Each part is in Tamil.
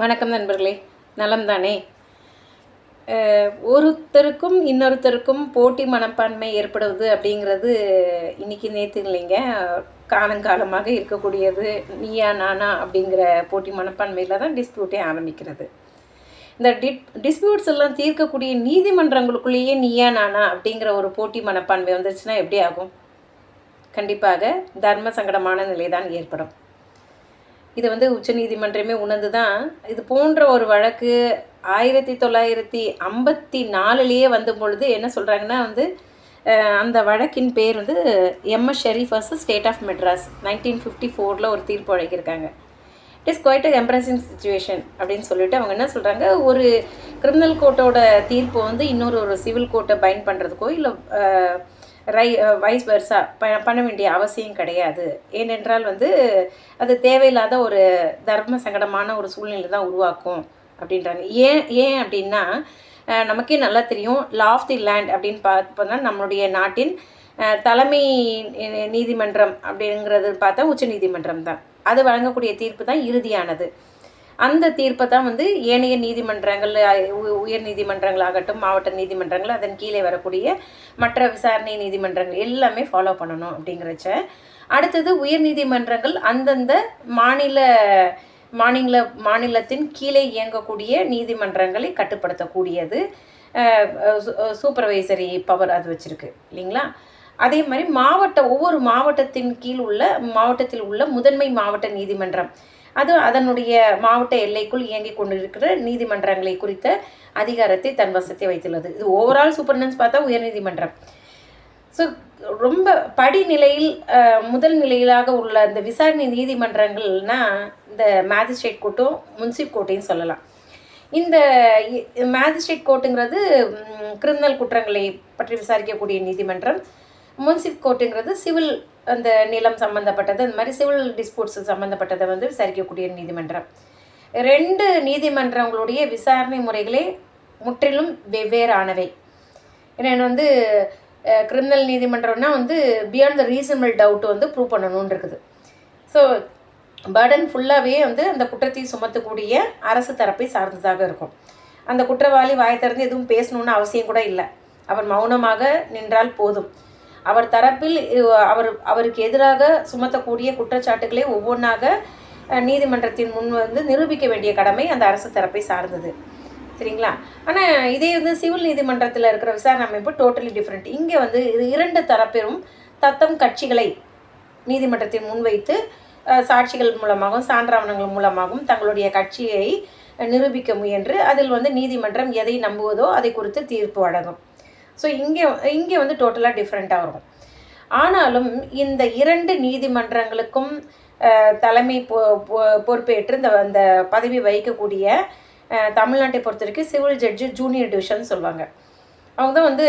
வணக்கம் நண்பர்களே நலம் தானே ஒருத்தருக்கும் இன்னொருத்தருக்கும் போட்டி மனப்பான்மை ஏற்படுவது அப்படிங்கிறது இன்னைக்கு நேற்று இல்லைங்க. காலங்காலமாக இருக்கக்கூடியது நீயா நானா அப்படிங்கிற போட்டி மனப்பான்மையில் தான் டிஸ்பியூட்டே ஆரம்பிக்கிறது. இந்த டிட் டிஸ்பியூட்ஸ் எல்லாம் தீர்க்கக்கூடிய நீதிமன்றங்களுக்குள்ளேயே நீயா நானா அப்படிங்கிற ஒரு போட்டி மனப்பான்மை வந்துருச்சுன்னா எப்படி ஆகும்? கண்டிப்பாக தர்ம சங்கடமான நிலை தான் ஏற்படும். இது வந்து உச்சநீதிமன்றமே உணர்ந்து தான் இது போன்ற ஒரு வழக்கு ஆயிரத்தி தொள்ளாயிரத்தி ஐம்பத்தி நாலுலேயே வந்த பொழுது என்ன சொல்கிறாங்கன்னா வந்து அந்த வழக்கின் பேர் வந்து M S Sharif versus state of Madras nineteen fifty ஃபோரில் ஒரு தீர்ப்பு வழங்கியிருக்காங்க. It is quite embarrassing situation அப்படின்னு சொல்லிட்டு அவங்க என்ன சொல்கிறாங்க ஒரு கிரிமினல் கோர்ட்டோட தீர்ப்பு வந்து இன்னொரு ஒரு சிவில் கோர்ட்டை பைண்ட் பண்ணுறதுக்கோ இல்லை ரை வைஸ் வெர்ஸா ப பண்ண வேண்டிய அவசியம் கிடையாது. ஏனென்றால் வந்து அது தேவையில்லாத ஒரு தர்ம சங்கடமான ஒரு சூழ்நிலை தான் உருவாக்கும் அப்படின்றாங்க. ஏன் ஏன் அப்படின்னா நமக்கே நல்லா தெரியும் லா ஆஃப் தி லேண்ட் அப்படின்னு பார்த்தோம்னா நம்மளுடைய நாட்டின் தலைமை நீதிமன்றம் அப்படிங்கிறது பார்த்தா உச்ச நீதிமன்றம் தான். அது வழங்கக்கூடிய தீர்ப்பு தான் இறுதியானது. அந்த தீர்ப்பை தான் வந்து ஏனைய நீதிமன்றங்கள் உ- உயர் நீதிமன்றங்களாகட்டும் மாவட்ட நீதிமன்றங்கள் அதன் கீழே வரக்கூடிய மற்ற விசாரணை நீதிமன்றங்கள் எல்லாமே ஃபாலோ பண்ணணும் அப்படிங்கிறச்ச. அடுத்தது உயர் நீதிமன்றங்கள் அந்தந்த மாநில மாநில மாநிலத்தின் கீழே இயங்கக்கூடிய நீதிமன்றங்களை கட்டுப்படுத்தக்கூடியது. சூப்பர்வைசரி பவர் அது வச்சுருக்கு இல்லைங்களா? அதே மாதிரி மாவட்ட ஒவ்வொரு மாவட்டத்தின் கீழ் உள்ள மாவட்டத்தில் உள்ள முதன்மை மாவட்ட நீதிமன்றம். அது அதனுடைய மாவட்ட எல்லைக்குள் இயங்கிக் கொண்டிருக்கிற நீதிமன்றங்களை குறித்த அதிகாரத்தை தன் வசத்தை வைத்துள்ளது. இது ஓவரால் சூப்பர்டன்ஸ் பார்த்தா உயர்நீதிமன்றம் ஸோ ரொம்ப படிநிலையில் முதல் நிலையிலாக உள்ள இந்த விசாரணை நீதிமன்றங்கள்னா இந்த மேஜிஸ்ட்ரேட் கோர்ட்டும் முன்சிப் கோர்ட்டையும் சொல்லலாம். இந்த மேஜிஸ்ட்ரேட் கோர்ட்டுங்கிறது கிரிமினல் குற்றங்களை பற்றி விசாரிக்கக்கூடிய நீதிமன்றம். முன்சிப் கோர்ட்டுங்கிறது சிவில் அந்த நிலம் சம்மந்தப்பட்டது அந்த மாதிரி சிவில் டிஸ்பியூட்ஸ் சம்மந்தப்பட்டதை வந்து விசாரிக்கக்கூடிய நீதிமன்றம். ரெண்டு நீதிமன்றங்களுடைய விசாரணை முறைகளே முற்றிலும் வெவ்வேறானவை. ஏன்னா வந்து கிரிமினல் நீதிமன்றம்னா வந்து பியாண்ட் த ரீசனபிள் டவுட் வந்து ப்ரூவ் பண்ணணும்னு இருக்குது ஸோ பர்டன் ஃபுல்லாகவே வந்து அந்த குற்றத்தை சுமத்தக்கூடிய அரசு தரப்பை சார்ந்ததாக இருக்கும். அந்த குற்றவாளி வாய் திறந்து எதுவும் பேசணும்னு அவசியம் கூட இல்லை. அவர் மௌனமாக நின்றால் போதும். அவர் தரப்பில் அவர் அவருக்கு எதிராக சுமத்தக்கூடிய குற்றச்சாட்டுகளை ஒவ்வொன்றாக நீதிமன்றத்தின் முன் வந்து நிரூபிக்க வேண்டிய கடமை அந்த அரசு தரப்பை சார்ந்தது. சரிங்களா? ஆனால் இதே வந்து சிவில் நீதிமன்றத்தில் இருக்கிற விசாரணை அமைப்பு டோட்டலி டிஃப்ரெண்ட் இங்கே வந்து இது இரண்டு தரப்பிலும் தத்தம் கட்சிகளை நீதிமன்றத்தில் முன்வைத்து சாட்சிகள் மூலமாகவும் சான்றாவணங்கள் மூலமாகவும் தங்களுடைய கட்சியை நிரூபிக்க முயன்று அதில் வந்து நீதிமன்றம் எதை நம்புவதோ அதை குறித்து தீர்ப்பு வழங்கும். ஸோ இங்கே இங்கே வந்து டோட்டலாக டிஃப்ரெண்ட்டாக இருக்கும். ஆனாலும் இந்த இரண்டு நீதிமன்றங்களுக்கும் தலைமை பொ பொ- பொறுப்பேற்று இந்த அந்த பதவி வகிக்கக்கூடிய தமிழ்நாட்டை பொறுத்த வரைக்கும் சிவில் ஜட்ஜு ஜூனியர் டிவிஷன் சொல்லுவாங்க. அவங்க தான் வந்து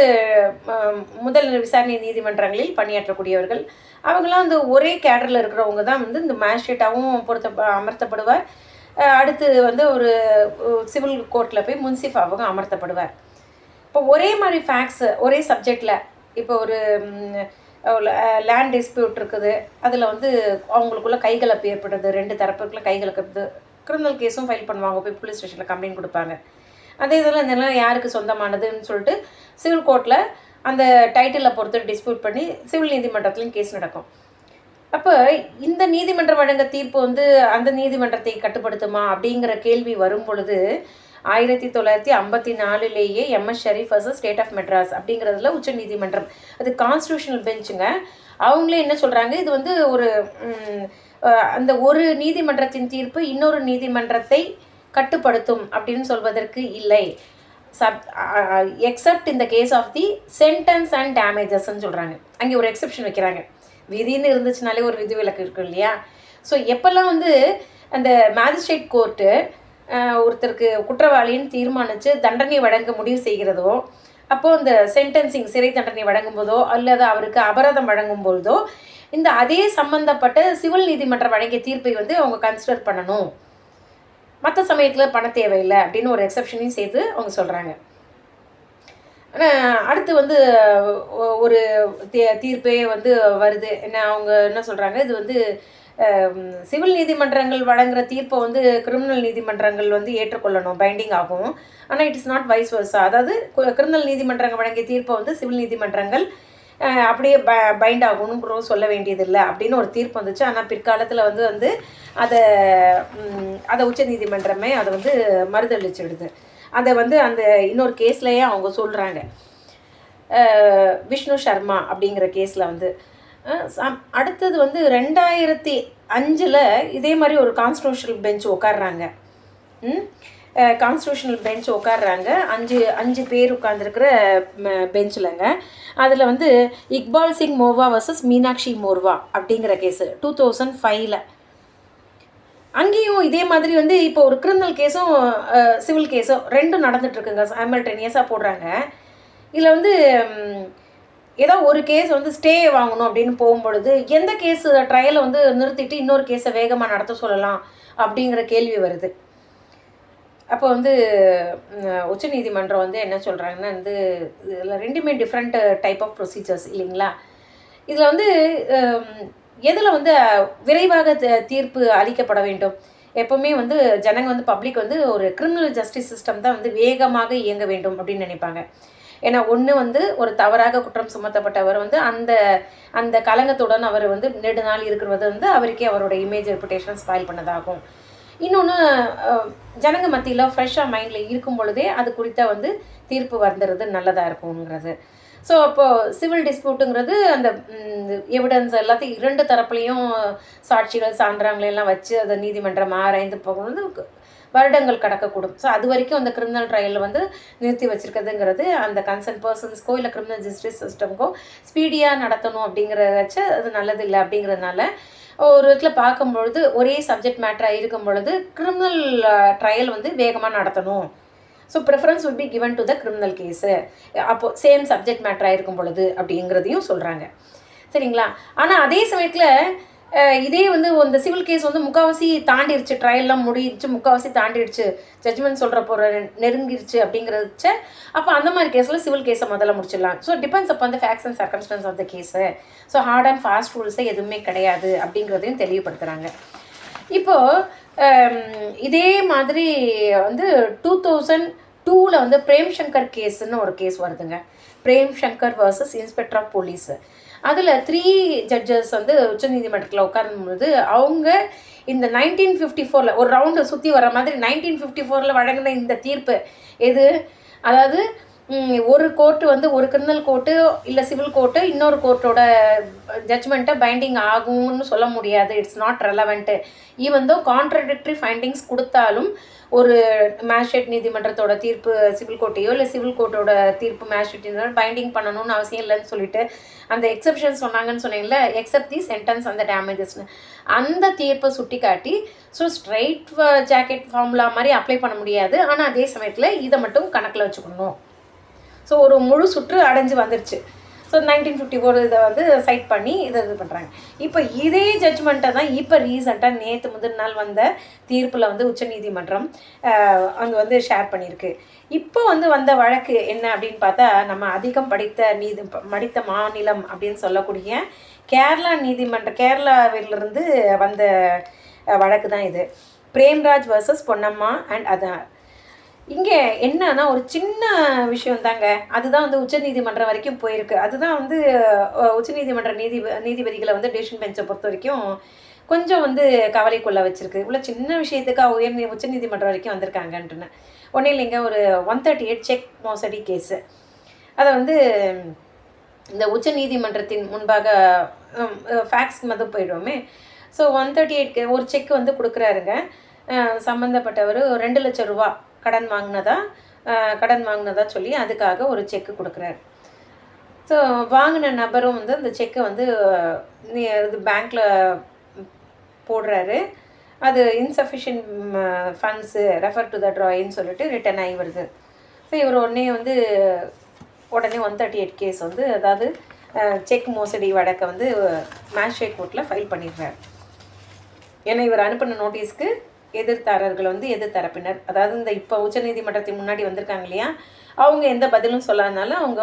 முதல் விசாரணை நீதிமன்றங்களில் பணியாற்றக்கூடியவர்கள். அவங்களாம் வந்து ஒரே கேடரில் இருக்கிறவங்க தான் வந்து இந்த மேஜிஸ்ட்ரேட்டாகவும் பொருத்த அமர்த்தப்படுவார். அடுத்து வந்து ஒரு சிவில் கோர்ட்டில் போய் முன்சிஃபாகவும் அமர்த்தப்படுவார். இப்போ ஒரே மாதிரி ஃபேக்ட்ஸு ஒரே சப்ஜெக்டில் இப்போ ஒரு லேண்ட் டிஸ்பியூட் இருக்குது. அதில் வந்து அவங்களுக்குள்ள கைகலப்பு ஏற்படுது. ரெண்டு தரப்புக்குள்ள கைகலப்பு கிரிமினல் கேஸும் ஃபைல் பண்ணுவாங்க. போய் போலீஸ் ஸ்டேஷனில் கம்ப்ளைண்ட் கொடுப்பாங்க. அதே இதில் இந்த நிலம் யாருக்கு சொந்தமானதுன்னு சொல்லிட்டு சிவில் கோர்ட்டில் அந்த டைட்டிலை பொறுத்து டிஸ்பியூட் பண்ணி சிவில் நீதிமன்றத்துலேயும் கேஸ் நடக்கும். அப்போ இந்த நீதிமன்றம் வழங்க தீர்ப்பு வந்து அந்த நீதிமன்றத்தை கட்டுப்படுத்துமா அப்படிங்கிற கேள்வி வரும் பொழுது ஆயிரத்தி தொள்ளாயிரத்தி ஐம்பத்தி நாலுலேயே M S Sharif versus state of Madras அப்படிங்கிறதுல உச்ச நீதிமன்றம் அது கான்ஸ்டியூஷனல் பெஞ்சுங்க அவங்களே என்ன சொல்கிறாங்க இது வந்து ஒரு அந்த ஒரு நீதிமன்றத்தின் தீர்ப்பு இன்னொரு நீதிமன்றத்தை கட்டுப்படுத்தும் அப்படின்னு சொல்வதற்கு இல்லை. சப் எக்ஸப்ட் இந்த case of the sentence and டேமேஜஸ்ன்னு சொல்கிறாங்க அங்கே ஒரு எக்ஸெப்ஷன் வைக்கிறாங்க. விதின்னு இருந்துச்சுனாலே ஒரு விதிவிலக்கு இருக்கும் இல்லையா? ஸோ எப்போல்லாம் வந்து அந்த மேஜிஸ்ட்ரேட் கோர்ட்டு ஒருத்தருக்கு குற்றவாளின்னு தீர்மானித்து தண்டனை வழங்க முடிவு செய்கிறதோ அப்போது இந்த சென்டென்சிங் சிறை தண்டனை வழங்கும் போதோ அல்லது அவருக்கு அபராதம் வழங்கும் பொழுதோ இந்த அதே சம்பந்தப்பட்ட சிவில் நீதிமன்றம் வழங்கிய தீர்ப்பை வந்து அவங்க கன்சிடர் பண்ணணும். மற்ற சமயத்தில் பண தேவையில்லை அப்படின்னு ஒரு எக்ஸப்ஷனையும் சேர்த்து அவங்க சொல்கிறாங்க ஆனால் அடுத்து வந்து ஒ- ஒரு தீ தீர்ப்பே வந்து வருது. என்ன அவங்க என்ன சொல்கிறாங்க இது வந்து சிவில் நீதிமன்றங்கள் வழங்குற தீர்ப்பை வந்து கிரிமினல் நீதிமன்றங்கள் வந்து ஏற்றுக்கொள்ளணும் பைண்டிங் ஆகும். ஆனால் it is not vice versa அதாவது கிரிமினல் நீதிமன்றங்கள் வழங்கிய தீர்ப்பை வந்து சிவில் நீதிமன்றங்கள் அப்படியே ப பைண்ட் ஆகணும்னு சொல்ல வேண்டியதில்லை அப்படின்னு ஒரு தீர்ப்பு வந்துச்சு. ஆனால் பிற்காலத்தில் வந்து வந்து அதை அதை உச்ச நீதிமன்றமே அதை வந்து மறுதளிச்சிடுது அதை வந்து அந்த இன்னொரு கேஸ்லேயே அவங்க சொல்கிறாங்க விஷ்ணு சர்மா அப்படிங்கிற கேஸில் வந்து அடுத்தது வந்து ரெண்டாயிரத்தி அஞ்சில் இதே மாதிரி ஒரு கான்ஸ்டியூஷனல் பெஞ்ச் உட்காடுறாங்க கான்ஸ்டியூஷனல் பெஞ்ச் உட்காடுறாங்க அஞ்சு அஞ்சு பேர் உட்காந்துருக்கிற பெஞ்சில்ங்க அதில் வந்து இக்பால் சிங் மோர்வா வர்சஸ் மீனாட்சி மோர்வா அப்படிங்கிற கேஸு டூ தௌசண்ட் ஃபைவ்ல அங்கேயும் இதே மாதிரி வந்து இப்போ ஒரு கிரிமினல் கேஸும் சிவில் கேஸும் ரெண்டும் நடந்துட்டுருக்குங்க சைமல்டேனியஸாக போடுறாங்க. இதில் வந்து ஏதோ ஒரு கேஸ் வந்து ஸ்டே வாங்கணும் அப்படின்னு போகும்பொழுது எந்த கேஸ் ட்ரையலை வந்து நிறுத்திட்டு இன்னொரு கேஸை வேகமாக நடத்த சொல்லலாம் அப்படிங்கிற கேள்வி வருது. அப்போ வந்து உச்சநீதிமன்றம் வந்து என்ன சொல்கிறாங்கன்னா வந்து இதில் ரெண்டுமே டிஃப்ரெண்ட் டைப் ஆஃப் ப்ரொசீஜர்ஸ் இல்லைங்களா? இதில் வந்து எதில் வந்து விரைவாக தீர்ப்பு அளிக்கப்பட வேண்டும்? எப்போவுமே வந்து ஜனங்க வந்து பப்ளிக் வந்து ஒரு கிரிமினல் ஜஸ்டிஸ் சிஸ்டம் தான் வந்து வேகமாக இயங்க வேண்டும் அப்படின்னு நினைப்பாங்க. ஏன்னா ஒன்று வந்து ஒரு தவறாக குற்றம் சுமத்தப்பட்டவர் வந்து அந்த அந்த கலங்கத்துடன் அவர் வந்து நெடுநாள் இருக்கிறது வந்து அவருக்கே அவரோட இமேஜ் ரெப்புடேஷன் ஸ்பாயில் பண்ணதாகும். இன்னொன்று ஜனங்க மத்தியில் ஃப்ரெஷ்ஷாக மைண்டில் இருக்கும் பொழுதே அது குறித்த வந்து தீர்ப்பு வந்துடுறது நல்லதாக இருக்குங்கிறது ஸோ அப்போது சிவில் டிஸ்பியூட்டுங்கிறது அந்த எவிடன்ஸ் எல்லாத்தையும் இரண்டு தரப்புலையும் சாட்சிகள் சான்றாங்களை எல்லாம் வச்சு அதை நீதிமன்றம் ஆராய்ந்து போகும்போது வருடங்கள் கடக்கக்கூடும். ஸோ அது வரைக்கும் அந்த கிரிமினல் ட்ரையலில் வந்து நிறுத்தி வச்சுருக்கிறதுங்கிறது அந்த கன்சர்ன் பர்சன்ஸ்க்கோ இல்லை கிரிமினல் ஜஸ்டிஸ் சிஸ்டம்க்கோ ஸ்பீடியாக நடத்தணும் அப்படிங்கிறத வச்சு அது நல்லதில்லை அப்படிங்கிறதுனால ஒரு இடத்துல பார்க்கும்பொழுது ஒரே சப்ஜெக்ட் மேட்டராக இருக்கும் பொழுது கிரிமினல் ட்ரையல் வந்து வேகமாக நடத்தணும். So preference would be given to the criminal case அப்போது சேம் சப்ஜெக்ட் மேட்டராக இருக்கும் பொழுது அப்படிங்கிறதையும் சொல்கிறாங்க சரிங்களா? ஆனால் அதே சமயத்தில் இதே வந்து இந்த சிவில் கேஸ் வந்து முக்கால்வாசி தாண்டிடுச்சு ட்ரையல்லாம் முடிஞ்சிச்சு. முக்கால்வாசி தாண்டிடுச்சு ஜட்ஜ்மெண்ட் சொல்கிற போகிற நெருங்கிருச்சு அப்படிங்கிறச்ச அப்போ அந்த மாதிரி கேஸில் சிவில் கேஸை முதல்ல முடிச்சிடலாம். ஸோ டிபெண்ட்ஸ் அப்போ அந்த facts and circumstances of the case so hard and fast ரூல்ஸே எதுவுமே கிடையாது அப்படிங்கிறதையும் தெளிவுபடுத்துகிறாங்க இப்போது இதே மாதிரி வந்து டூ தௌசண்ட் டூவில் வந்து பிரேம் சங்கர் கேஸுன்னு ஒரு கேஸ் வருதுங்க. Prem Shankar versus inspector of police அதில் த்ரீ ஜட்ஜஸ் வந்து உச்சநீதிமன்றத்தில் உட்காரும்போது அவங்க இந்த நைன்டீன் ஃபிஃப்டி ஃபோரில் ஒரு ரவுண்டு சுற்றி வர மாதிரி நைன்டீன் ஃபிஃப்டி ஃபோரில் வழங்கின இந்த தீர்ப்பு எது? அதாவது ஒரு கோர்ட்டு வந்து ஒரு கிரிமினல் கோர்ட்டு இல்லை சிவில் கோர்ட்டு இன்னொரு கோர்ட்டோட ஜட்ஜ்மெண்ட்டை பைண்டிங் ஆகும்னு சொல்ல முடியாது. It's not relevant even though contradictory findings கொடுத்தாலும் ஒரு மேஜிஸ்ட்ரேட் நீதிமன்றத்தோட தீர்ப்பு சிவில் கோர்ட்டையோ இல்லை சிவில் கோர்ட்டோட தீர்ப்பு மேஜிஸ்ட்ரேட் பைண்டிங் பண்ணணும்னு அவசியம் இல்லைன்னு சொல்லிட்டு அந்த எக்ஸப்ஷன் சொன்னாங்கன்னு சொன்னீங்கல்ல எக்ஸப்ட் தி சென்டென்ஸ் அந்த டேமேஜஸ்னு அந்த தீர்ப்பை சுட்டி காட்டி ஸோ ஸ்ட்ரைட் ஜாக்கெட் ஃபார்முலா மாதிரி அப்ளை பண்ண முடியாது. ஆனால் அதே சமயத்தில் இதை மட்டும் கணக்கில் வச்சுக்கணும். ஸோ ஒரு முழு சுற்று அடைஞ்சு வந்துருச்சு. ஸோ நைன்டீன் ஃபிஃப்டி ஃபோர் இதை வந்து சைட் பண்ணி இதை இது பண்ணுறாங்க இப்போ இதே ஜட்ஜ்மெண்ட்டை தான் இப்போ ரீசெண்டாக நேற்று முதல் நாள் வந்த தீர்ப்பில் வந்து உச்சநீதிமன்றம் அங்கே வந்து ஷேர் பண்ணியிருக்கு. இப்போ வந்து வந்த வழக்கு என்ன அப்படின்னு பார்த்தா நம்ம அதிகம் படித்த நீதி படித்த மாநிலம் அப்படின்னு சொல்லக்கூடிய கேரளா நீதிமன்ற கேரளாவிலிருந்து வந்த வழக்கு தான் இது. பிரேம்ராஜ் வர்சஸ் பொன்னம்மா அண்ட் அதான். இங்கே என்னன்னா ஒரு சின்ன விஷயம் தாங்க அதுதான் வந்து உச்சநீதிமன்றம் வரைக்கும் போயிருக்கு. அதுதான் வந்து உச்சநீதிமன்ற நீதி நீதிபதிகளை வந்து டிசிஷன் பெஞ்சை பொறுத்த வரைக்கும் கொஞ்சம் வந்து கவலைக்குள்ள வச்சிருக்கு. இவ்வளோ சின்ன விஷயத்துக்காக உயர் நீ- உச்சநீதிமன்றம் வரைக்கும் வந்திருக்காங்கன்ட்டுன்னு. ஒன்றும் இல்லைங்க ஒரு ஒன் தேர்ட்டி எயிட் செக் மோசடி கேஸு. அதை வந்து இந்த உச்ச நீதிமன்றத்தின் முன்பாக ஃபேக்ஸ் மது போயிடுவோமே. ஸோ ஒன் தேர்ட்டி எயிட்க்கு ஒரு செக் வந்து கொடுக்குறாருங்க. சம்மந்தப்பட்டவர் ஒரு ரெண்டு லட்சம் ரூபா கடன் வாங்கினதா கடன் வாங்கினதா சொல்லி அதுக்காக ஒரு செக்கு கொடுக்குறாரு. ஸோ வாங்கின நபரும் வந்து அந்த செக்கை வந்து நீ இது பேங்க்கில் போடுறாரு. அது insufficient funds refer to the ட்ராயின்னு சொல்லிட்டு ரிட்டர்ன் ஆகி வருது. ஸோ இவர் உடனே வந்து உடனே ஒன் தேர்ட்டி எயிட் கேஸ் வந்து அதாவது செக் மோசடி வழக்கை வந்து மேஜிஸ்ட்ரேட் கோர்ட்டில் ஃபைல் பண்ணிடுறார். ஏன்னா இவர் அனுப்பின நோட்டீஸ்க்கு எதிர்த்தாரர்கள் வந்து எதிர்த்தரப்பினர். அதாவது இந்த இப்போ உச்சநீதிமன்றத்தின் முன்னாடி வந்திருக்காங்க இல்லையா? அவங்க எந்த பதிலும் சொல்லாதனால அவங்க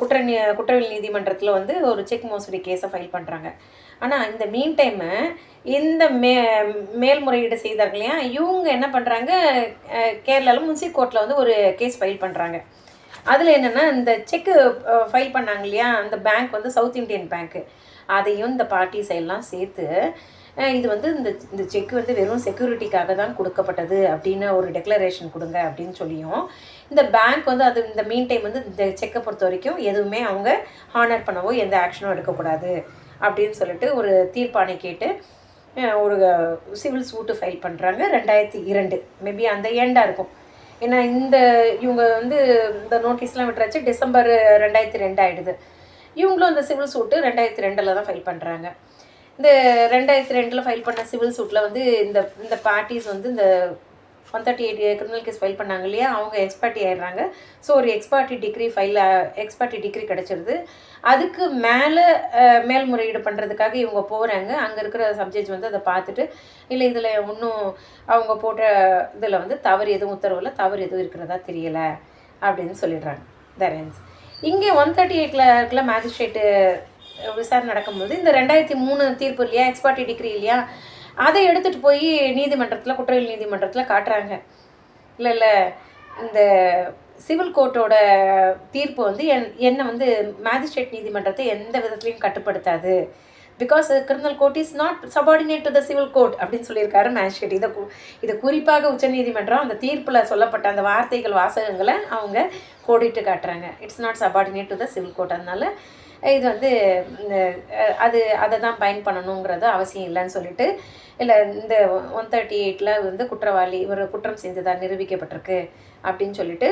குற்ற நீ குற்றவியல் நீதிமன்றத்தில் வந்து ஒரு செக் மோசடி கேஸை ஃபைல் பண்ணுறாங்க ஆனால் இந்த மீன் டைமு இந்த மே மேல்முறையீடு செய்தார்கள் இல்லையா? இவங்க என்ன பண்ணுறாங்க கேரளாவில் முன்சி கோர்ட்டில் வந்து ஒரு கேஸ் ஃபைல் பண்ணுறாங்க அதில் என்னென்னா இந்த செக்கு ஃபைல் பண்ணாங்க இல்லையா? அந்த பேங்க் வந்து சவுத் இண்டியன் பேங்க்கு அதையும் இந்த பார்ட்டிஸ் எல்லாம் சேர்த்து இது வந்து இந்த இந்த செக் வந்து வெறும் செக்யூரிட்டிக்காக தான் கொடுக்கப்பட்டது அப்படின்னு ஒரு டெக்ளரேஷன் கொடுங்க அப்படின்னு சொல்லியும் இந்த பேங்க் வந்து அது இந்த மீன் டைம் வந்து இந்த செக்கை பொறுத்த வரைக்கும் எதுவுமே அவங்க ஹானர் பண்ணவோ எந்த ஆக்ஷனும் எடுக்கக்கூடாது அப்படின்னு சொல்லிட்டு ஒரு தீர்ப்பானை கேட்டு ஒரு சிவில் சூட்டு ஃபைல் பண்ணுறாங்க ரெண்டாயிரத்தி இரண்டு மேபி அந்த ஏண்டாக இருக்கும். ஏன்னா இந்த இவங்க வந்து இந்த நோட்டீஸ்லாம் விட்டுறாச்சு. டிசம்பர் ரெண்டாயிரத்தி ரெண்டு ஆகிடுது இவங்களும் இந்த சிவில் சூட்டு ரெண்டாயிரத்தி ரெண்டில் தான் ஃபைல் பண்ணுறாங்க இந்த ரெண்டாயிரத்தி ரெண்டில் ஃபைல் பண்ண சிவில் சூட்டில் வந்து இந்த இந்த பார்ட்டிஸ் வந்து இந்த one thirty eight criminal case file பண்ணாங்க இல்லையா? அவங்க எக்ஸ்பர்ட்டி ஆயிடுறாங்க. ஸோ ஒரு ex parte decree file ex parte decree கிடச்சிருது. அதுக்கு மேலே மேல்முறையீடு பண்ணுறதுக்காக இவங்க போகிறாங்க அங்கே இருக்கிற சப்ஜெக்ட் வந்து அதை பார்த்துட்டு இல்லை இதில் ஒன்றும் அவங்க போட்ட இதில் வந்து தவறு எதுவும் உத்தரவில் தவறு எதுவும் இருக்கிறதா தெரியலை அப்படின்னு சொல்லிடுறாங்க. தரன்ஸ் இங்கே ஒன் தேர்ட்டி எயிட்டில் இருக்கிற மேஜிஸ்ட்ரேட்டு விசாரணை நடக்கும்போது இந்த ரெண்டாயிரத்தி மூணு தீர்ப்பு இல்லையா எக்ஸ்பார்ட்டி டிகிரி இல்லையா அதை எடுத்துகிட்டு போய் நீதிமன்றத்தில் குற்றவியல் நீதிமன்றத்தில் காட்டுறாங்க. இல்லை இல்லை இந்த சிவில் கோர்ட்டோட தீர்ப்பு வந்து என் என்னை வந்து மேஜிஸ்ட்ரேட் நீதிமன்றத்தை எந்த விதத்துலையும் கட்டுப்படுத்தாது. Because criminal court is not subordinate to the civil court அப்படின்னு சொல்லியிருக்காரு மேஜிஸ்ட்ரேட் இதை இதை இது குறிப்பாக உச்சநீதிமன்றம் அந்த தீர்ப்பில் சொல்லப்பட்ட அந்த வார்த்தைகள் வாசகங்களை அவங்க கோடிட்டு காட்டுறாங்க. It's not subordinate to the civil court அதனால இது வந்து இந்த, அது அதை தான் பயன் பண்ணணுங்கிறது அவசியம் இல்லைன்னு சொல்லிட்டு இல்லை இந்த ஒன் தேர்ட்டி எயிட்டில் வந்து குற்றவாளி இவர் குற்றம் செஞ்சதாக நிரூபிக்கப்பட்டிருக்கு அப்படின்னு சொல்லிட்டு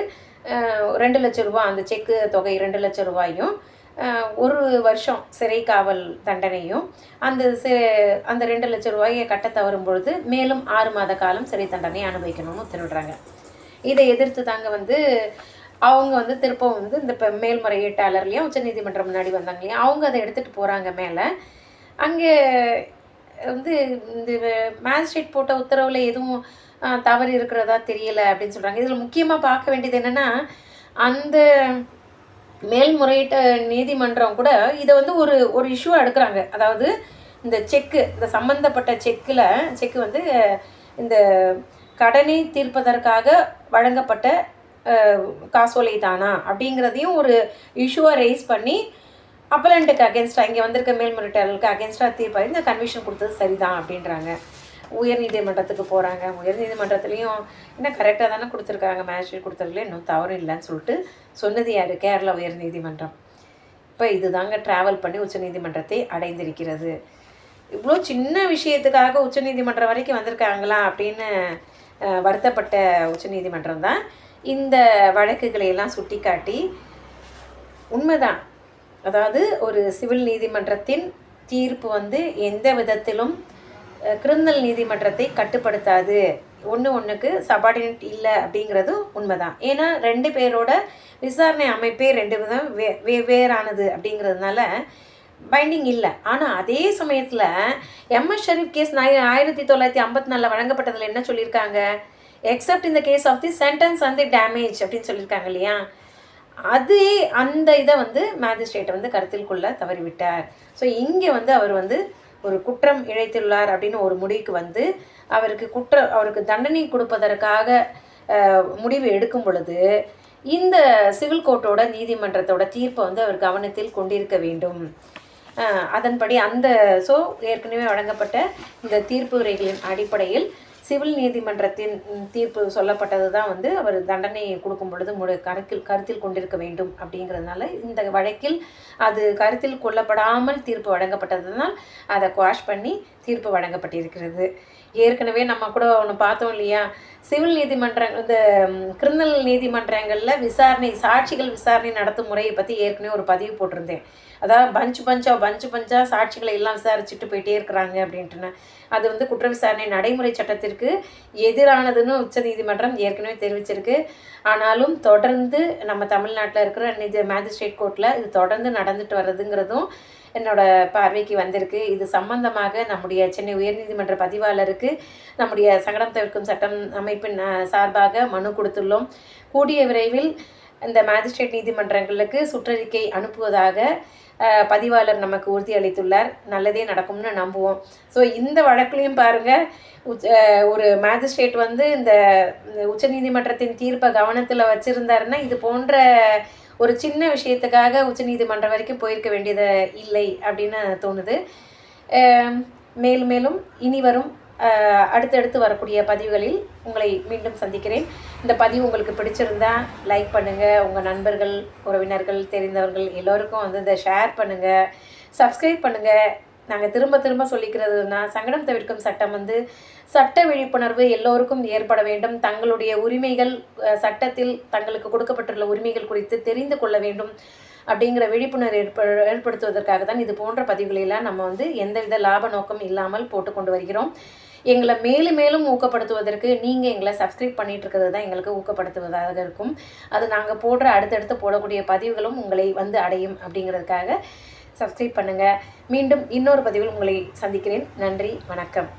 ரெண்டு லட்சம் ரூபா அந்த செக்கு தொகை ரெண்டு லட்சம் ரூபாயும் ஒரு வருஷம் சிறை காவல் தண்டனையும் அந்த சி- அந்த ரெண்டு லட்சம் ரூபாயை கட்ட தவறும் பொழுது மேலும் ஆறு மாத காலம் சிறை தண்டனை அனுபவிக்கணும்னு உத்தரவிடுறாங்க. இதை எதிர்த்து தாங்க வந்து அவங்க வந்து திருப்பவும் வந்து இந்த இப்போ மேல்முறையீட்டாளர்லையும் உச்சநீதிமன்றம் முன்னாடி வந்தாங்க இல்லையா அவங்க அதை எடுத்துகிட்டு போகிறாங்க மேலே. அங்கே வந்து இந்த மேஜிஸ்ட்ரேட் போட்ட உத்தரவில் எதுவும் தவறு இருக்கிறதா தெரியல அப்படின்னு சொல்கிறாங்க இதில் முக்கியமாக பார்க்க வேண்டியது என்னென்னா அந்த மேல்முறையீட்டு நீதிமன்றம் கூட இதை வந்து ஒரு ஒரு இஷ்யூவாக எடுக்கிறாங்க. அதாவது இந்த செக்கு இந்த சம்மந்தப்பட்ட செக்கில் செக்கு வந்து இந்த கடனை தீர்ப்பதற்காக வழங்கப்பட்ட காசோலை தானா அப்படிங்கிறதையும் ஒரு இஷ்யூவாக ரைஸ் பண்ணி அப்பலண்ட்டுக்கு அகேன்ஸ்டாக இங்கே வந்திருக்க மேல்முறையீட்டாளருக்கு அகேன்ஸ்டாக தீர்ப்பாக இந்த கன்விஷன் கொடுத்தது சரிதான் அப்படின்றாங்க. உயர் நீதிமன்றத்துக்கு போகிறாங்க உயர் நீதிமன்றத்துலேயும் என்ன கரெக்டாக தானே கொடுத்துருக்காங்க. மேஜிஸ்ட்ரேட் கொடுத்துருக்கல இன்னும் தவறு இல்லைன்னு சொல்லிட்டு சொன்னது யார்? கேரளா உயர் நீதிமன்றம். இப்போ இதுதாங்க ட்ராவல் பண்ணி உச்சநீதிமன்றத்தை அடைந்திருக்கிறது. இவ்வளோ சின்ன விஷயத்துக்காக உச்சநீதிமன்றம் வரைக்கும் வந்திருக்காங்களா அப்படின்னு வருத்தப்பட்ட உச்சநீதிமன்றம் தான். இந்த வழக்குகளை எல்லாம் சுட்டி காட்டி உண்மைதான். அதாவது ஒரு சிவில் நீதிமன்றத்தின் தீர்ப்பு வந்து எந்த விதத்திலும் கிரிமினல் நீதிமன்றத்தை கட்டுப்படுத்தாது. ஒன்று ஒன்றுக்கு சபார்டினேட் இல்லை அப்படிங்கிறது உண்மைதான். ஏன்னா ரெண்டு பேரோட விசாரணை அமைப்பே ரெண்டு விதம் வே வெவ்வேறானது அப்படிங்கிறதுனால பைண்டிங் இல்லை. ஆனால் அதே சமயத்தில் எம்எஸ் ஷரீஃப் கேஸ் நாய் ஆயிரத்தி தொள்ளாயிரத்தி ஐம்பத்தி நாலில் வழங்கப்பட்டதில் என்ன சொல்லியிருக்காங்க? எக்ஸப்ட் இந்த case of the sentence and the damage அப்படின்னு சொல்லியிருக்காங்க இல்லையா? அதே அந்த இதை வந்து மேஜிஸ்ட்ரேட்டை வந்து கருத்தில் கொள்ள தவறிவிட்டார். ஸோ இங்கே வந்து அவர் வந்து ஒரு குற்றம் இழைத்துள்ளார் அப்படின்னு ஒரு முடிவுக்கு வந்து அவருக்கு குற்ற அவருக்கு தண்டனை கொடுப்பதற்காக முடிவு எடுக்கும் பொழுது இந்த சிவில் கோர்ட்டோட நீதிமன்றத்தோட தீர்ப்பை வந்து அவர் கவனத்தில் கொண்டிருக்க வேண்டும். அதன்படி அந்த ஸோ ஏற்கனவே வழங்கப்பட்ட இந்த தீர்ப்புரைகளின் அடிப்படையில் சிவில் நீதிமன்றத்தின் தீர்ப்பு சொல்லப்பட்டது தான் வந்து அவர் தண்டனை கொடுக்கும் பொழுது முழு கருத்தில் கருத்தில் கொண்டிருக்க வேண்டும் அப்படிங்கிறதுனால இந்த வழக்கில் அது கருத்தில் கொள்ளப்படாமல் தீர்ப்பு வழங்கப்பட்டதுனால் அதை குவாஷ் பண்ணி தீர்ப்பு வழங்கப்பட்டிருக்கிறது. ஏற்கனவே நம்ம கூட ஒன்று பார்த்தோம் இல்லையா? சிவில் நீதிமன்றங்கள் இந்த கிரிமினல் நீதிமன்றங்களில் விசாரணை சாட்சிகள் விசாரணை நடத்தும் முறையை பற்றி ஏற்கனவே ஒரு பதிவு போட்டிருந்தேன். அதாவது பஞ்சு பஞ்சாக பஞ்சு பஞ்சாக சாட்சிகளை எல்லாம் விசாரிச்சுட்டு போயிட்டே இருக்கிறாங்க அப்படின்ட்டுன்னு. அது வந்து குற்ற விசாரணை நடைமுறை சட்டத்திற்கு எதிரானதுன்னு உச்சநீதிமன்றம் ஏற்கனவே தெரிவிச்சிருக்கு. ஆனாலும் தொடர்ந்து நம்ம தமிழ்நாட்டில் இருக்கிற நிதி மேஜிஸ்ட்ரேட் கோர்ட்டில் இது தொடர்ந்து நடந்துட்டு வர்றதுங்கிறதும் என்னோட பார்வைக்கு வந்திருக்கு. இது சம்பந்தமாக நம்முடைய சென்னை உயர்நீதிமன்ற பதிவாளருக்கு நம்முடைய சங்கடம் தவிர்க்கும் சட்டம் அமைப்பின் சார்பாக மனு கொடுத்துள்ளோம். கூடிய விரைவில் இந்த மேஜிஸ்ட்ரேட் நீதிமன்றங்களுக்கு சுற்றறிக்கை அனுப்புவதாக பதிவாளர் நமக்கு உறுதி அளித்துள்ளார் நல்லதே நடக்கும்னு நம்புவோம். ஸோ இந்த வழக்குலையும் பாருங்கள் உச் ஒரு மேஜிஸ்ட்ரேட் வந்து இந்த உச்சநீதிமன்றத்தின் தீர்ப்பை கவனத்தில் வச்சுருந்தாருன்னா இது போன்ற ஒரு சின்ன விஷயத்துக்காக உச்சநீதிமன்றம் வரைக்கும் போயிருக்க வேண்டியது இல்லை அப்படின்னு தோணுது. மேலும் மேலும் இனி வரும் அடுத்தடுத்து வரக்கூடிய பதிவுகளில் உங்களை மீண்டும் சந்திக்கிறேன். இந்த பதிவு உங்களுக்கு பிடிச்சிருந்தா லைக் பண்ணுங்கள் உங்கள் நண்பர்கள் உறவினர்கள் தெரிந்தவர்கள் எல்லோருக்கும் வந்து இதை ஷேர் பண்ணுங்கள் சப்ஸ்கிரைப் பண்ணுங்கள் நாங்கள் திரும்ப திரும்ப சொல்லிக்கிறதுனா சங்கடம் தவிர்க்கும் சட்டம் வந்து சட்ட விழிப்புணர்வு எல்லோருக்கும் ஏற்பட வேண்டும். தங்களுடைய உரிமைகள் சட்டத்தில் தங்களுக்கு கொடுக்கப்பட்டுள்ள உரிமைகள் குறித்து தெரிந்து கொள்ள வேண்டும். அப்படிங்கிற விழிப்புணர்வு ஏற்ப ஏற்படுத்துவதற்காக தான் இது போன்ற பதிவுகளெல்லாம் நம்ம வந்து எந்தவித லாப நோக்கம் இல்லாமல் போட்டு கொண்டு வருகிறோம். எங்களை மேலும் மேலும் ஊக்கப்படுத்துவதற்கு நீங்கள் எங்களை சப்ஸ்கிரைப் பண்ணிட்டு இருக்கிறது தான் எங்களுக்கு ஊக்கப்படுத்துவதாக இருக்கும். அது நாங்கள் போடுற அடுத்தடுத்து போடக்கூடிய பதிவுகளும் உங்களை வந்து அடையும் அப்படிங்கிறதுக்காக சப்ஸ்கிரைப் பண்ணுங்கள் மீண்டும் இன்னொரு பதிவில் உங்களை சந்திக்கிறேன். நன்றி வணக்கம்.